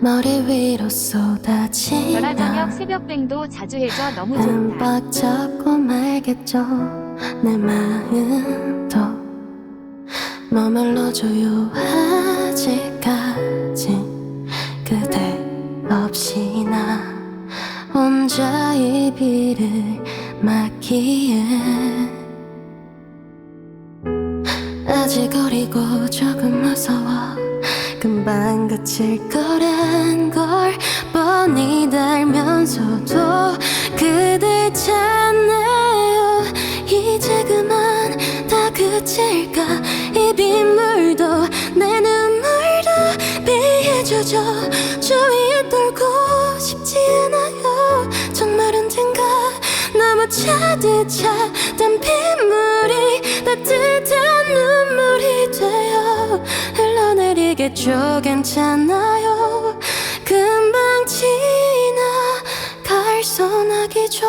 머리 위로 전화 쏟아지나 저녁 새벽뱅도 자주 해줘. 너무 좋다. 흠뻑 잡고 말겠죠. 내 마음도 머물러줘요. 아직까지 그대 없이 나 혼자 이 비를 맞기에. 아직 어리고 조금 무서워 그칠 거란 걸 뻔히 달면서도 그댈 찾네요? 이제 그만 다 그칠까? 이 빗물도 내 눈물도 젖어 주위에 떨고 싶지 않아요. 정말 언젠가? 너무 차듯 차던 빗물이 따뜻한 눈물이 되어 흘러내리겠죠 괜찮아요. 금방 지나갈 소나기죠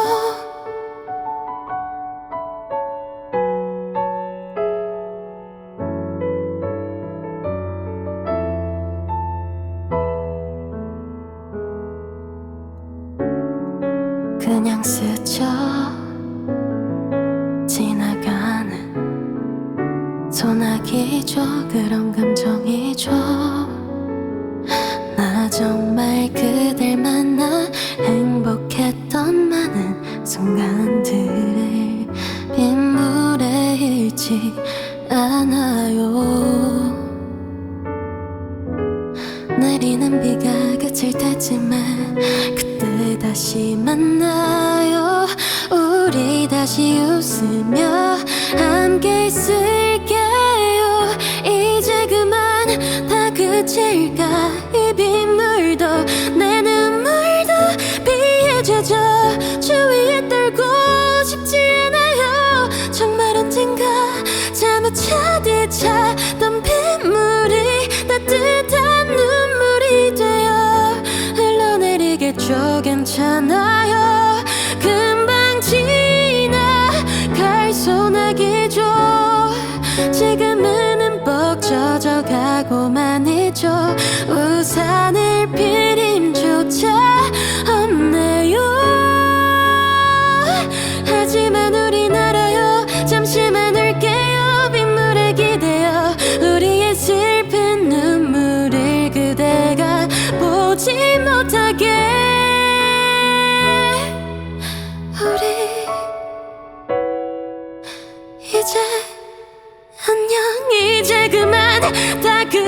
그냥 스쳐 소나기죠 그런 감정이죠 나 정말 그댈 만나 행복했던 많은 순간들 빗물에 잃지 않아요. 내리는 비가 그칠 때쯤에 그때 다시 만나요. 우리 다시 웃으며 함께 있을게 그칠까? 이 빗물도 내 눈물도 비에 젖어 주위에 떨고 싶지 않아요. 정말 언젠가 잠못 차듯 차던 빗물이 따뜻한 눈물이 되어 흘러내리겠죠. 괜찮아요. 금방 지나갈 소나기죠. 지금은 흠뻑 젖어가고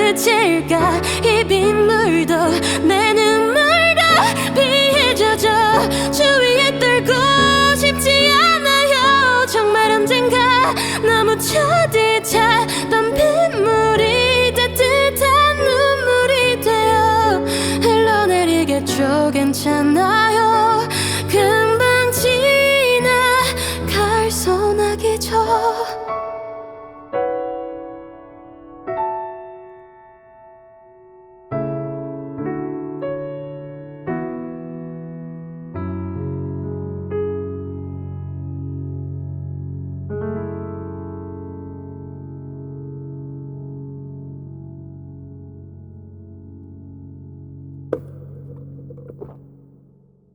그칠까? 이 빗물도 내 눈물도 비에 젖어 주위에 떨고 싶지 않아요. 정말 언젠가 너무 차듯 차